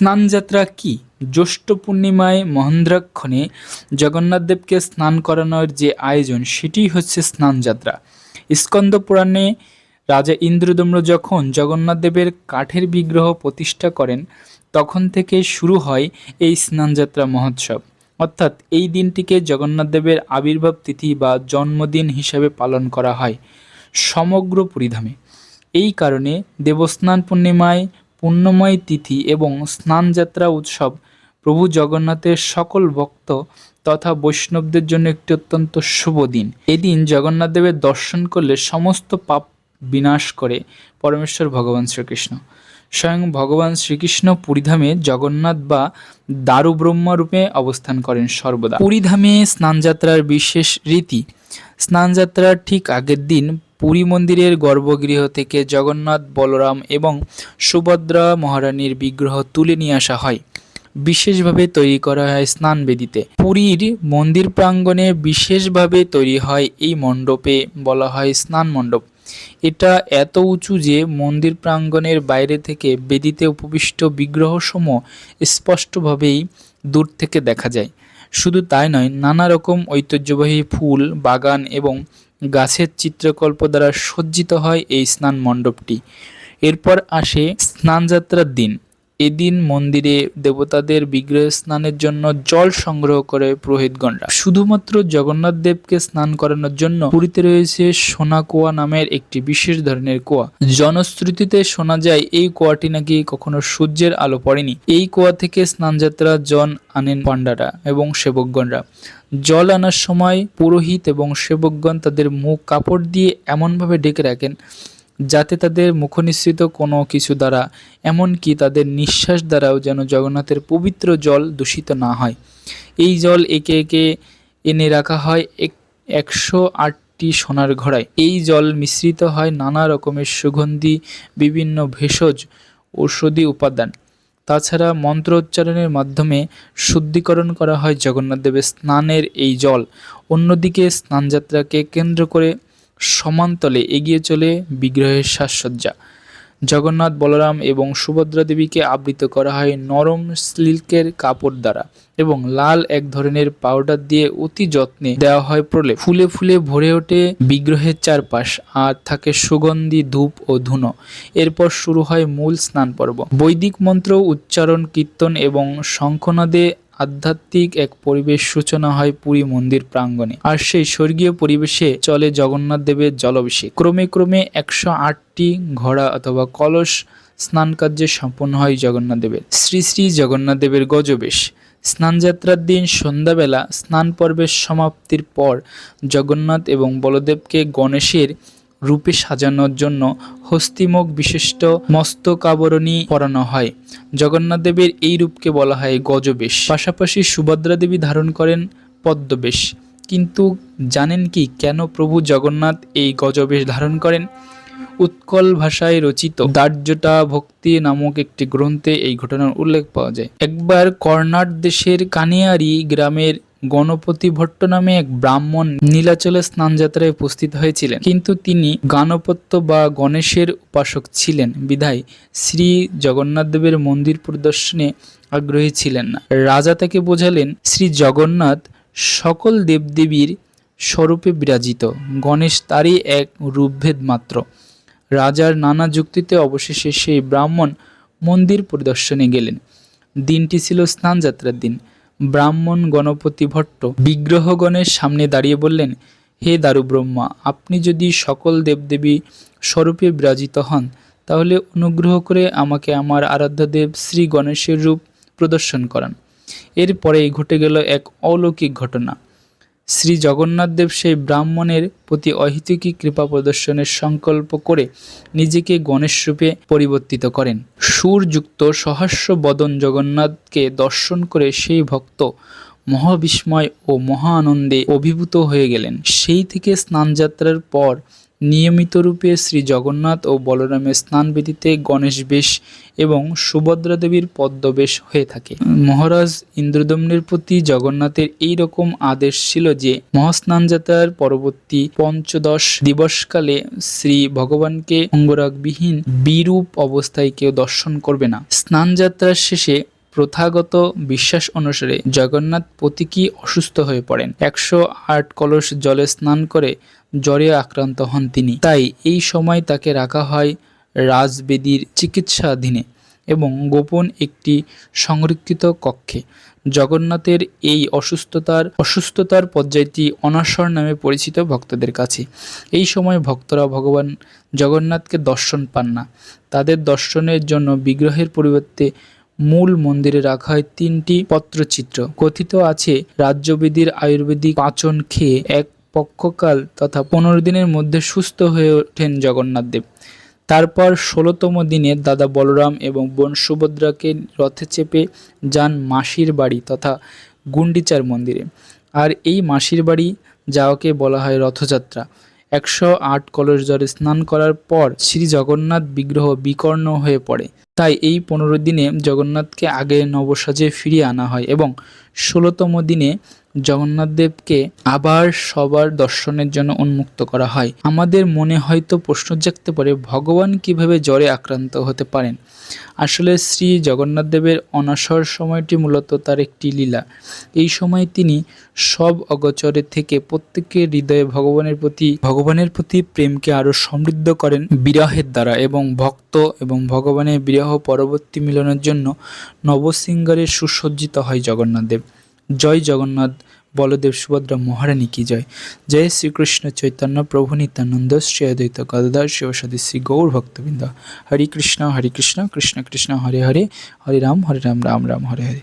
স্নানযাত্রা কি? জ্যৈষ্ঠ পূর্ণিমায় মহেন্দ্রাক্ষণে জগন্নাথদেবকে স্নান করানোর যে আয়োজন সেটি হচ্ছে স্নানযাত্রা। স্কন্দ পুরাণে রাজা ইন্দ্রদম্র যখন জগন্নাথদেবের কাঠের বিগ্রহ প্রতিষ্ঠা করেন, তখন থেকে শুরু হয় এই স্নানযাত্রা মহোৎসব। অর্থাৎ এই দিনটিকে জগন্নাথদেবের আবির্ভাব তিথি বা জন্মদিন হিসাবে পালন করা হয় সমগ্র পরিধামে। এই কারণে দেবস্নান পূর্ণিমায় পুণ্যময় তিথি এবং স্নানযাত্রা উৎসব। প্রভু জগন্নাথের সকল ভক্ত তথা বৈষ্ণবদের জন্য একটি অত্যন্ত শুভ দিন। এদিন জগন্নাথ দেবের দর্শন করলে সমস্ত পাপ বিনাশ করে পরমেশ্বর ভগবান শ্রীকৃষ্ণ। স্বয়ং ভগবান শ্রীকৃষ্ণ পুরীধামে জগন্নাথ বা দারু ব্রহ্মা রূপে অবস্থান করেন সর্বদা। পুরীধামে স্নানযাত্রার বিশেষ রীতি। স্নানযাত্রার ঠিক আগের দিন পুরী মন্দিরের গর্ভগৃহ থেকে জগন্নাথ, বলরাম এবং সুভদ্রা মহারানীর বিগ্রহ তুলে নিয়ে আসা হয়। বিশেষভাবে তৈরি করা হয় স্নান বেদিতে। পুরীর মন্দির প্রাঙ্গণে বিশেষভাবে তৈরি হয় এই মণ্ডপে বলা হয় স্নান মণ্ডপ। এটা এত উঁচু যে মন্দির প্রাঙ্গণের বাইরে থেকে বেদিতে উপবিষ্ট বিগ্রহসমূহ স্পষ্টভাবেই দূর থেকে দেখা যায়। শুধু তাই নয়, নানা রকম ঐতিহ্যবাহী ফুল, বাগান এবং গাছের চিত্রকল্প দ্বারা সজ্জিত হয় এই স্নান মণ্ডপটি। এরপর আসে স্নানযাত্রার দিন। এদিন মন্দিরে দেবতাদের বিগ্রহ স্নানের জন্য জল সংগ্রহ করে পুরোহিতগণরা শুধুমাত্র জগন্নাথ দেবকে স্নান করানোর জন্য পুরীতে রয়েছে সোনা কুয়া নামের একটি বিশেষ ধরনের কুয়া। জনশ্রুতিতে শোনা যায়, এই কুয়াটি নাকি কখনো সূর্যের আলো পড়েনি। এই কুয়া থেকে স্নানযাত্রা জন আনেন পাণ্ডারা এবং সেবকগণরা। জল আনার সময় পুরোহিত এবং সেবকগণ তাদের মুখ কাপড় দিয়ে এমনভাবে ডেকে রাখেন যাতে তাদের মুখনিসৃত কোনো কিছু দ্বারা, এমনকি তাদের নিঃশ্বাস দ্বারাও যেন জগন্নাথের পবিত্র জল দূষিত না হয়। এই জল একে একে এনে রাখা হয় এক একশো আটটি সোনার ঘোড়ায়। এই জল মিশ্রিত হয় নানা রকমের সুগন্ধি, বিভিন্ন ভেষজ, ঔষধি উপাদান। তাছাড়া মন্ত্র উচ্চারণের মাধ্যমে শুদ্ধিকরণ করা হয় জগন্নাথ দেবের স্নানের এই জল। অন্যদিকে স্নানযাত্রাকে কেন্দ্র করে সমান্তলে এগিয়ে চলে বিগ্রহের সাজসজ্জা। জগন্নাথ বলরাম এবং সুভদ্রা দেবীকে আবৃত করা হয় নরম সিল্কের কাপড় দ্বারা এবং লাল এক ধরনের পাউডার দিয়ে অতি যত্নে দেওয়া হয় প্রলেপ। ফুলে ফুলে ভরে ওঠে বিগ্রহের চারপাশ আর থাকে সুগন্ধি, ধূপ ও ধুনো। এরপর শুরু হয় মূল স্নান পর্ব। বৈদিক মন্ত্র, উচ্চারণ, কীর্তন এবং শঙ্খনাদে আধ্যাত্মিক এক পরিবেশ সূচনা হয় পুরী মন্দির প্রাঙ্গণে। আর সেই স্বর্গীয় পরিবেশে চলে জগন্নাথ দেবের জলাভিষেক। ক্রমে ক্রমে একশো আটটি ঘোড়া অথবা কলস স্নান কার্যে সম্পন্ন হয় জগন্নাথ দেবের। শ্রী শ্রী জগন্নাথ দেবের গজবেশ। স্নানযাত্রার দিন সন্ধ্যাবেলা স্নান পর্বের সমাপ্তির পর জগন্নাথ এবং বলদেবকে গণেশের রূপে সাজানোর জন্য হস্তিমুখ বিশিষ্ট মস্তকাবরণী পরানো হয়। জগন্নাথ দেবের এই রূপকে বলা হয় গজবেশ। পাশাপাশি সুভদ্রা দেবী ধারণ করেন পদ্মবেশ। কিন্তু জানেন কি কেন প্রভু জগন্নাথ এই গজবেশ ধারণ করেন? উৎকল ভাষায় রচিত দার্যটা ভক্তি নামক একটি গ্রন্থে এই ঘটনার উল্লেখ পাওয়া যায়। একবার কর্ণাট দেশের কানিয়ারি গ্রামের গণপতি ভট্ট নামে এক ব্রাহ্মণ নীলাচলে স্নানযাত্রায় উপস্থিত হয়েছিলেন। কিন্তু তিনি গানপত্য বা গণেশের উপাসক ছিলেন। বিধায় শ্রী জগন্নাথ দেবের মন্দির পরিদর্শনে আগ্রহী ছিলেন না। রাজা তাকে বোঝালেন, শ্রী জগন্নাথ সকল দেবদেবীর স্বরূপে বিরাজিত। গণেশ তারই এক রূপভেদ মাত্র। রাজার নানা যুক্তিতে অবশেষে সেই ব্রাহ্মণ মন্দির পরিদর্শনে গেলেন। দিনটি ছিল স্নানযাত্রার দিন। ব্রাহ্মণ গণপতি ভট্ট বিগ্রহগণের সামনে দাঁড়িয়ে বললেন, হে দারু ব্রহ্মা আপনি যদি সকল দেবদেবী স্বরূপে বিরাজিত হন, তাহলে অনুগ্রহ করে আমাকে আমার আরাধ্যদেব শ্রী গণেশের রূপ প্রদর্শন করান। এরপরেই ঘটে গেল এক অলৌকিক ঘটনা। শ্রী জগন্নাথ দেব সেই ব্রাহ্মণের প্রতি অহিতকী কৃপা প্রদর্শনের সংকল্প করে নিজেকে গণেশ রূপে পরিবর্তিত করেন। সুরযুক্ত সহাস্য বদন জগন্নাথকে দর্শন করে সেই ভক্ত মহাবিস্ময় ও মহা আনন্দে অভিভূত হয়ে গেলেন। সেই থেকে স্নানযাত্রার পর নিয়মিত রূপে শ্রী জগন্নাথ ও বলরামের স্নান স্নানবেদিতে গণেশ বেশ এবং সুভদ্রা দেবীর পদ্মবেশ হয়ে থাকে। মহারাজ ইন্দ্রদম্নের প্রতি জগন্নাথের এই রকম আদেশ ছিল যে, মহাস্নান যাত্রার পরবর্তী পঞ্চদশ দিবসকালে শ্রী ভগবানকে অঙ্গরাগবিহীন বিরূপ অবস্থায় কেউ দর্শন করবে না। স্নান যাত্রার শেষে প্রথাগত বিশ্বাস অনুসারে জগন্নাথ প্রতীকী অসুস্থ হয়ে পড়েন। একশো আট কলস জলে স্নান করে জ্বরে আক্রান্ত হন তিনি। তাই এই সময় তাকে রাখা হয় রাজবেদীর চিকিৎসাধীনে এবং গোপন একটি সংরক্ষিত কক্ষে। জগন্নাথের এই অসুস্থতার অসুস্থতার পর্যায়টি অনাসর নামে পরিচিত ভক্তদের কাছে। এই সময় ভক্তরা ভগবান জগন্নাথকে দর্শন পান না। তাদের দর্শনের জন্য বিগ্রহের পরিবর্তে মূল মন্দিরে রাখা হয় তিনটি পত্রচিত্র। কথিত আছে, রাজ্যবেদীর আয়ুর্বেদিক পাচন খেয়ে এক পক্ষকাল তথা পনেরো দিনের মধ্যে সুস্থ হয়ে ওঠেন জগন্নাথ দেব। তারপর ষোলোতম দিনে দাদা বলরাম এবং বোন সুভদ্রাকে রথে চেপে যান মাসির বাড়ি তথা গুন্ডিচার মন্দিরে। আর এই মাসির বাড়ি যাওয়াকে বলা হয় রথযাত্রা। একশো আট কলস জলে স্নান করার পর শ্রী জগন্নাথ বিগ্রহ বিকর্ণ হয়ে পড়ে। তাই এই পনেরো দিনে জগন্নাথকে আগে নবসাজে ফিরিয়ে আনা হয় এবং ষোলোতম দিনে জগন্নাথ দেবকে আবার সবার দর্শনের জন্য উন্মুক্ত করা হয়। আমাদের মনে হয়তো প্রশ্ন জাগতে পারে, ভগবান কীভাবে জ্বরে আক্রান্ত হতে পারেন? আসলে শ্রী জগন্নাথ দেবের অনাসর সময়টি মূলত তার একটি লীলা। এই সময় তিনি সব অগচরে থেকে প্রত্যেকের হৃদয়ে ভগবানের প্রতি ভগবানের প্রতি প্রেমকে আরও সমৃদ্ধ করেন বিরাহের দ্বারা এবং ভক্ত এবং ভগবানের বিরহ পরবর্তী মিলনের জন্য নবসিংহারে সুসজ্জিত হয় জগন্নাথ দেব। জয় জগন্নাথ, বলদেব সুভদ্রা মহারানী কি জয়? জয় শ্রীকৃষ্ণ চৈতন্য, প্রভু নিত্যানন্দ, শ্রী অদ্বৈত গদাধর শিবসদী শ্রী গৌর ভক্তবৃন্দ। হরে কৃষ্ণ হরে কৃষ্ণ কৃষ্ণ কৃষ্ণ, হরে হরে হরে রাম হরে রাম রাম রাম, হরে হরে।